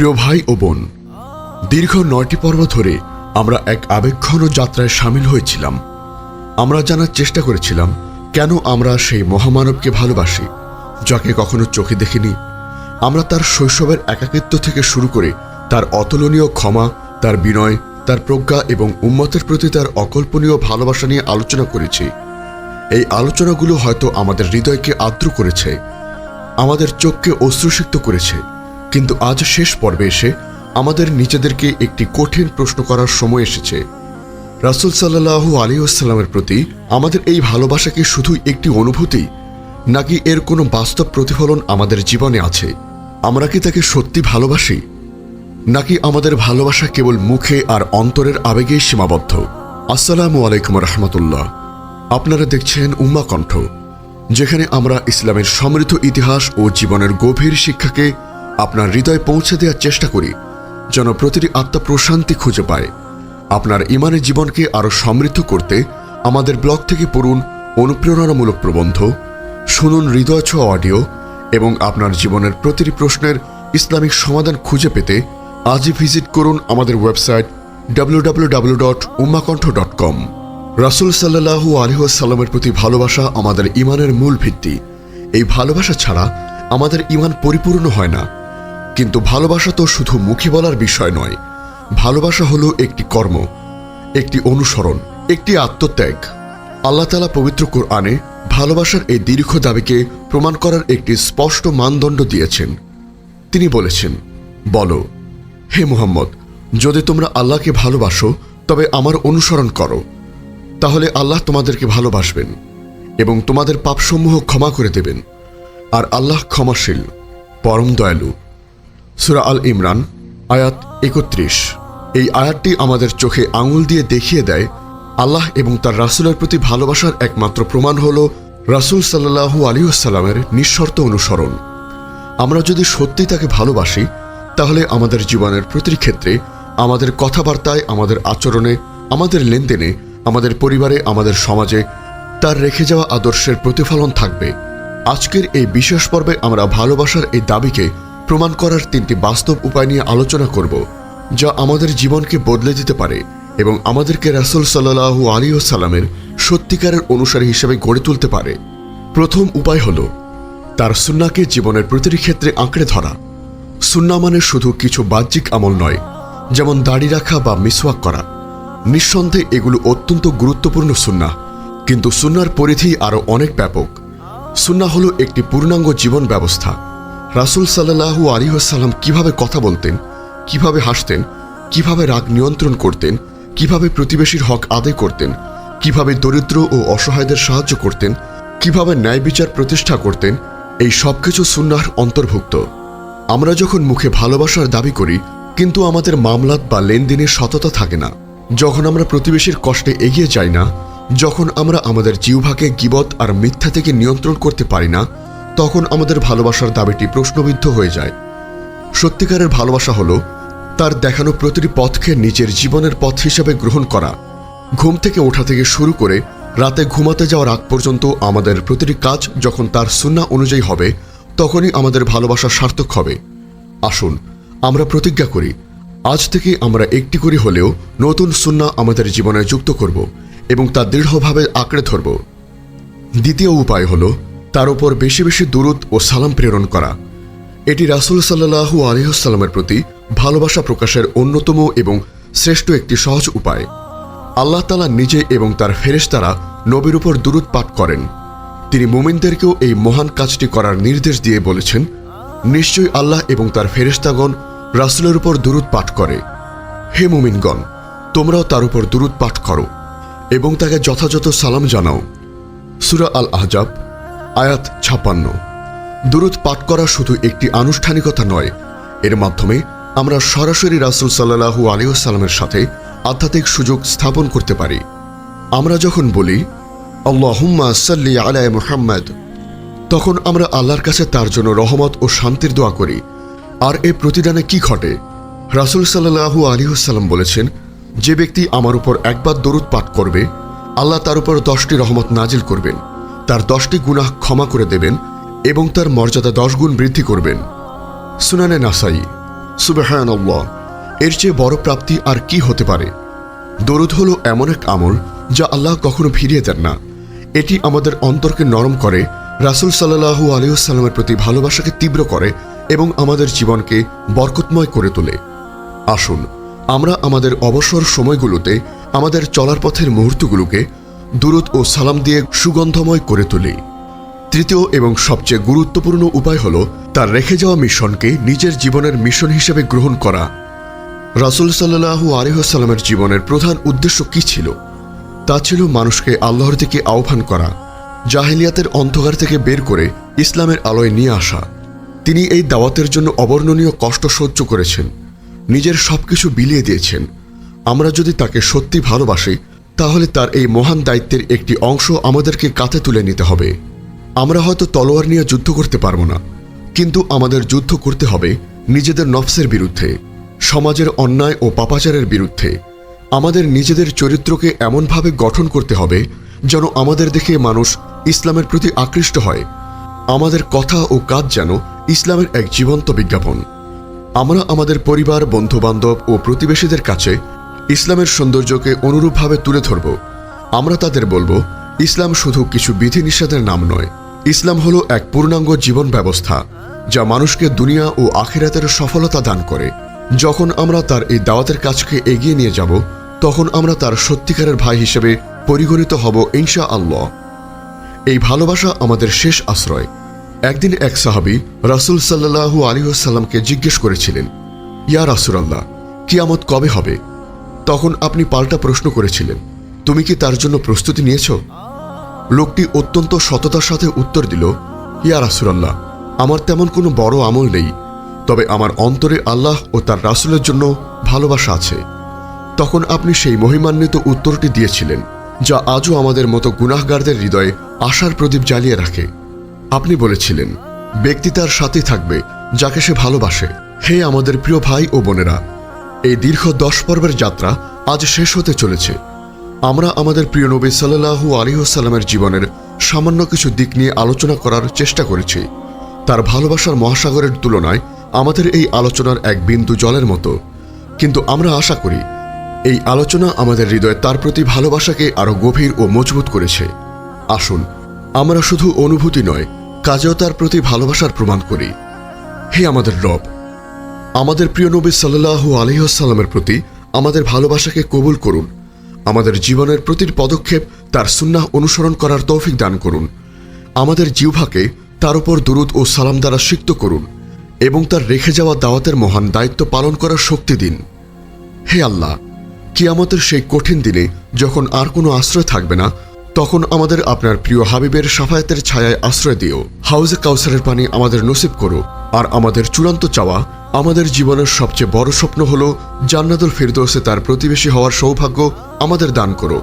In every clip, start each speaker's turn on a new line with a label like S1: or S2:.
S1: প্রিয় ভাই ও বোন, দীর্ঘ নয়টি পর্ব ধরে আমরা এক আবেগঘন যাত্রায় সামিল হয়েছিলাম। আমরা জানার চেষ্টা করেছিলাম, কেন আমরা সেই মহামানবকে ভালোবাসি, যাকে কখনো চোখে দেখিনি। আমরা তার শৈশবের একাকিত্ব থেকে শুরু করে তার অতুলনীয় ক্ষমা, তার বিনয়, তার প্রজ্ঞা এবং উম্মতের প্রতি তার অকল্পনীয় ভালোবাসা নিয়ে আলোচনা করেছি। এই আলোচনাগুলো হয়তো আমাদের হৃদয়কে আর্দ্র করেছে, আমাদের চোখকে অশ্রুসিক্ত করেছে। কিন্তু আজ শেষ পর্বে এসে আমাদের নিজেদেরকে একটি কঠিন প্রশ্ন করার সময় এসেছে। রাসুল সাল্লাহু আলী আসসালামের প্রতি আমাদের এই ভালোবাসা কি শুধু একটি অনুভূতি, নাকি এর কোনো বাস্তব প্রতিফলন আমাদের জীবনে আছে? আমরা কি তাকে সত্যি ভালোবাসি, নাকি আমাদের ভালোবাসা কেবল মুখে আর অন্তরের আবেগেই সীমাবদ্ধ? আসসালামু আলাইকুম রহমতুল্লাহ। আপনারা দেখছেন উম্মা কণ্ঠ যেখানে আমরা ইসলামের সমৃদ্ধ ইতিহাস ও জীবনের গভীর শিক্ষাকে আপনার হৃদয়ে পৌঁছে দেওয়ার চেষ্টা করি, যেন প্রতিটি আত্মা প্রশান্তি খুঁজে পায়। আপনার ইমানের জীবনকে আরও সমৃদ্ধ করতে আমাদের ব্লগ থেকে পড়ুন অনুপ্রেরণামূলক প্রবন্ধ, শুনুন হৃদয় ছোঁয়া অডিও এবং আপনার জীবনের প্রতিটি প্রশ্নের ইসলামিক সমাধান খুঁজে পেতে আজই ভিজিট করুন আমাদের ওয়েবসাইট www.ummakantho.com রাসুল সাল্লাহু আলহাসাল্লামের প্রতি ভালোবাসা আমাদের ইমানের মূল ভিত্তি। এই ভালোবাসা ছাড়া আমাদের ইমান পরিপূর্ণ হয় না। কিন্তু ভালোবাসা তো শুধু মুখে বলার বিষয় নয়। ভালোবাসা হলো একটি কর্ম, একটি অনুসরণ, একটি আত্মত্যাগ। আল্লাহ তালা পবিত্র কোরআনে ভালোবাসার এই দীর্ঘ দাবিকে প্রমাণ করার একটি স্পষ্ট মানদণ্ড দিয়েছেন। তিনি বলেছেন, বলো, হে মুহাম্মদ, যদি তোমরা আল্লাহকে ভালোবাসো, তবে আমার অনুসরণ করো। তাহলে আল্লাহ তোমাদেরকে ভালোবাসবেন এবং তোমাদের পাপসমূহ ক্ষমা করে দেবেন। আর আল্লাহ ক্ষমাশীল, পরম দয়ালু সুরা আল ইমরান, আয়াত একত্রিশ। এই আয়াতটি আমাদের চোখে আঙুল দিয়ে দেখিয়ে দেয়, আল্লাহ এবং তার রাসূলের প্রতি ভালোবাসার একমাত্র প্রমাণ হল রাসূল সাল্লাহু আলিউসাল্লামের নিঃশর্ত অনুসরণ। আমরা যদি সত্যি তাকে ভালোবাসি, তাহলে আমাদের জীবনের প্রতিটি ক্ষেত্রে, আমাদের কথাবার্তায়, আমাদের আচরণে, আমাদের লেনদেনে, আমাদের পরিবারে, আমাদের সমাজে তার রেখে যাওয়া আদর্শের প্রতিফলন থাকবে। আজকের এই বিশেষ পর্বে আমরা ভালোবাসার এই দাবিকে প্রমাণ করার তিনটি বাস্তব উপায় নিয়ে আলোচনা করব, যা আমাদের জীবনকে বদলে দিতে পারে এবং আমাদেরকে রাসুল সাল্লাহু আলী সাল্লামের সত্যিকারের অনুসারী হিসেবে গড়ে তুলতে পারে। প্রথম উপায় হল, তার সুন্নাকে জীবনের প্রতিটি ক্ষেত্রে আঁকড়ে ধরা। সুন্না মানে শুধু কিছু বাহ্যিক আমল নয়, যেমন দাড়ি রাখা বা মিসওয়াক করা। নিঃসন্দেহে এগুলো অত্যন্ত গুরুত্বপূর্ণ সুন্না কিন্তু সুন্নার পরিধি আরও অনেক ব্যাপক। সুন্না হলো একটি পূর্ণাঙ্গ জীবন ব্যবস্থা। রাসুল সাল্লাহু আলিহাসাল্লাম কীভাবে কথা বলতেন, কীভাবে হাসতেন, কীভাবে রাগ নিয়ন্ত্রণ করতেন, কীভাবে প্রতিবেশীর হক আদায় করতেন, কীভাবে দরিদ্র ও অসহায়দের সাহায্য করতেন, কীভাবে ন্যায় বিচার প্রতিষ্ঠা করতেন, এই সবকিছু সুন্নার অন্তর্ভুক্ত। আমরা যখন মুখে ভালোবাসার দাবি করি, কিন্তু আমাদের মামলাত বা লেনদেনের সততা থাকে না। যখন আমরা প্রতিবেশীর কষ্টে এগিয়ে যাই না, যখন আমরা আমাদের জিহ্বাকে গিবত আর মিথ্যা থেকে নিয়ন্ত্রণ করতে পারি না তখন আমাদের ভালোবাসার দাবিটি প্রশ্নবিদ্ধ হয়ে যায়। সত্যিকারের ভালোবাসা হলো তার দেখানো প্রতিটি পথকে নিজের জীবনের পথ হিসেবে গ্রহণ করা। ঘুম থেকে ওঠা থেকে শুরু করে রাতে ঘুমাতে যাওয়ার আগ পর্যন্ত আমাদের প্রতিটি কাজ যখন তার সুন্না অনুযায়ী হবে, তখনই আমাদের ভালোবাসা সার্থক হবে। আসুন, আমরা প্রতিজ্ঞা করি, আজ থেকে আমরা একটি করে হলেও নতুন সুন্না আমাদের জীবনে যুক্ত করব এবং তা দৃঢ়ভাবে আঁকড়ে ধরব। দ্বিতীয় উপায় হল তার উপর বেশি বেশি দূরত ও সালাম প্রেরণ করা। এটি রাসুল সাল্লাহু আলহ্লামের প্রতি ভালোবাসা প্রকাশের অন্যতম এবং শ্রেষ্ঠ একটি সহজ উপায়। আল্লাহ তালা নিজে এবং তার ফেরেশতারা নবীর উপর দূরত পাঠ করেন। তিনি মোমিনদেরকেও এই মহান কাজটি করার নির্দেশ দিয়ে বলেছেন, নিশ্চয়ই আল্লাহ এবং তার ফেরেশতাগণ রাসুলের উপর দূরত পাঠ করে। হে মুমিনগণ, তোমরাও তার উপর দূরত পাঠ করো এবং তাকে যথাযথ সালাম জানাও। সুরা আল আহজাব আয়াত ছাপ্পান্ন। দূরত পাঠ করা শুধু একটি আনুষ্ঠানিকতা নয়, এর মাধ্যমে আমরা সরাসরি রাসুল সাল্লাহু আলিউসাল্লামের সাথে আধ্যাত্মিক সুযোগ স্থাপন করতে পারি। আমরা যখন বলি, আল্লাহুম্মা সাল্লি আলায় মুহাম্মদ, তখন আমরা আল্লাহর কাছে তার জন্য রহমত ও শান্তির দোয়া করি। আর এ প্রতিদানে কি ঘটে? রাসুল সাল্লাহু আলিহাসাল্লাম বলেছেন, যে ব্যক্তি আমার উপর একবার দরুদ পাঠ করবে, আল্লাহ তার উপর দশটি রহমত নাজিল করবেন। তার দশটি গুনাহ ক্ষমা করে দেবেন এবং তার মর্যাদা দশ গুণ বৃদ্ধি করবেন। সুনানে নাসাই সুবাহান এর চেয়ে বড় প্রাপ্তি আর কি হতে পারে? দরুদ হলো এমন এক আমল যা আল্লাহ কখনো ফিরিয়ে দেন না। এটি আমাদের অন্তরকে নরম করে, রাসুল সাল্লাহু আলিউসাল্লামের প্রতি ভালোবাসাকে তীব্র করে এবং আমাদের জীবনকে বরকতময় করে তোলে। আসুন, আমরা আমাদের অবসর সময়গুলোতে আমাদের চলার পথের মুহূর্তগুলোকে দূরত ও সালাম দিয়ে সুগন্ধময় করে তুলি। তৃতীয় এবং সবচেয়ে গুরুত্বপূর্ণ উপায় হল তার রেখে যাওয়া মিশনকে নিজের জীবনের মিশন হিসেবে গ্রহণ করা। রাসুল সাল্লাহু আলিহাস্লামের জীবনের প্রধান উদ্দেশ্য কি ছিল? তা ছিল মানুষকে আল্লাহর দিকে আহ্বান করা, জাহিলিয়াতের অন্ধকার থেকে বের করে ইসলামের আলোয় নিয়ে আসা। তিনি এই দাওয়াতের জন্য অবর্ণনীয় কষ্ট সহ্য করেছেন, নিজের সবকিছু বিলিয়ে দিয়েছেন। আমরা যদি তাকে সত্যি ভালোবাসি তাহলে তার এই মহান দায়িত্বের একটি অংশ আমাদেরকে কাঁধে তুলে নিতে হবে। আমরা হয়তো তলোয়ার নিয়ে যুদ্ধ করতে পারব না, কিন্তু আমাদের যুদ্ধ করতে হবে নিজেদের নফসের বিরুদ্ধে, সমাজের অন্যায় ও পাপাচারের বিরুদ্ধে। আমাদের নিজেদের চরিত্রকে এমনভাবে গঠন করতে হবে যেন আমাদের দেখে মানুষ ইসলামের প্রতি আকৃষ্ট হয়। আমাদের কথা ও কাজ যেন ইসলামের এক জীবন্ত বিজ্ঞাপন। আমরা আমাদের পরিবার, বন্ধুবান্ধব ও প্রতিবেশীদের কাছে ইসলামের সৌন্দর্যকে অনুরূপভাবে তুলে ধরব। আমরা তাদের বলব, ইসলাম শুধু কিছু বিধিনিষেধের নাম নয়। ইসলাম হলো এক পূর্ণাঙ্গ জীবন ব্যবস্থা, যা মানুষকে দুনিয়া ও আখিরাতের সফলতা দান করে। যখন আমরা তার এই দাওয়াতের কাজকে এগিয়ে নিয়ে যাব, তখন আমরা তার সত্যিকারের ভাই হিসেবে পরিগণিত হব ইনশা আল্লাহ এই ভালোবাসা আমাদের শেষ আশ্রয়। একদিন এক সাহাবি রাসুল সাল্লাহু আলিহাসাল্লামকে জিজ্ঞেস করেছিলেন, ইয়া রাসুলাল্লাহ, কিয়ামত কবে হবে? তখন আপনি পাল্টা প্রশ্ন করেছিলেন। তুমি কি তার জন্য প্রস্তুতি নিয়েছ? লোকটি অত্যন্ত সততার সাথে উত্তর দিল ইয়া রাসুলাল্লাহ, আমার তেমন কোনো বড় আমল নেই, তবে আমার অন্তরে আল্লাহ ও তার রাসুলের জন্য ভালোবাসা আছে। তখন আপনি সেই মহিমান্বিত উত্তরটি দিয়েছিলেন, যা আজও আমাদের মতো গুনাহগারদের হৃদয়ে আশার প্রদীপ জ্বালিয়ে রাখে। আপনি বলেছিলেন, ব্যক্তি তার সাথে থাকবে, যাকে সে ভালোবাসে। হে আমাদের প্রিয় ভাই ও বোনেরা এই দীর্ঘ দশ পর্বের যাত্রা আজ শেষ হতে চলেছে। আমরা আমাদের প্রিয় নবী সাল্লাহু আলিহাস্লামের জীবনের সামান্য কিছু দিক নিয়ে আলোচনা করার চেষ্টা করেছি। তার ভালোবাসার মহাসাগরের তুলনায় আমাদের এই আলোচনার এক বিন্দু জলের মতো। কিন্তু আমরা আশা করি, এই আলোচনা আমাদের হৃদয়ে তার প্রতি ভালোবাসাকে আরও গভীর ও মজবুত করেছে। আসুন, আমরা শুধু অনুভূতি নয়, কাজেও তার প্রতি ভালোবাসার প্রমাণ করি। হে আমাদের রব আমাদের প্রিয় নবী সাল্লাহু আলহিহাস্লামের প্রতি আমাদের ভালোবাসাকে কবুল করুন। আমাদের জীবনের প্রতিটি পদক্ষেপ তার সুন্নাহ অনুসরণ করার তৌফিক দান করুন। আমাদের জিহ্বাকে তার উপর দুরুদ ও সালাম দ্বারা সিক্ত করুন এবং তার রেখে যাওয়া দাওয়াতের মহান দায়িত্ব পালন করার শক্তি দিন। হে আল্লাহ, কিয়ামতের সেই কঠিন দিনে যখন আর কোনো আশ্রয় থাকবে না, তখন আমাদের আপনার প্রিয় হাবিবের সাফায়াতের ছায়ায় আশ্রয় দিও। হাউজে কাউসারের পানি আমাদের নসিব করো আর আমাদের চূড়ান্ত চাওয়া আমাদের জীবনের সবচেয়ে বড় স্বপ্ন হল জান্নাতুল ফিরদৌসে তার প্রতিবেশী হওয়ার সৌভাগ্য আমাদের দান করো।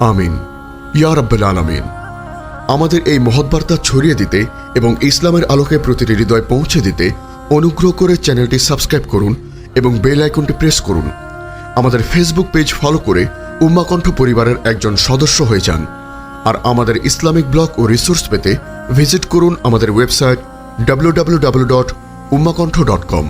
S1: আমিন। ইয়া রাব্বুল আলামিন। আমাদের এই মহৎবার্তা ছড়িয়ে দিতে এবং ইসলামের আলোকে প্রতিটি হৃদয় পৌঁছে দিতে অনুগ্রহ করে চ্যানেলটি সাবস্ক্রাইব করুন এবং বেল আইকনটি প্রেস করুন। আমাদের ফেসবুক পেজ ফলো করে উম্মাকণ্ঠ পরিবারের একজন সদস্য হয়ে যান। আর আমাদের ইসলামিক ব্লগ ও রিসোর্স পেতে ভিজিট করুন আমাদের website W dot Ummakantha dot com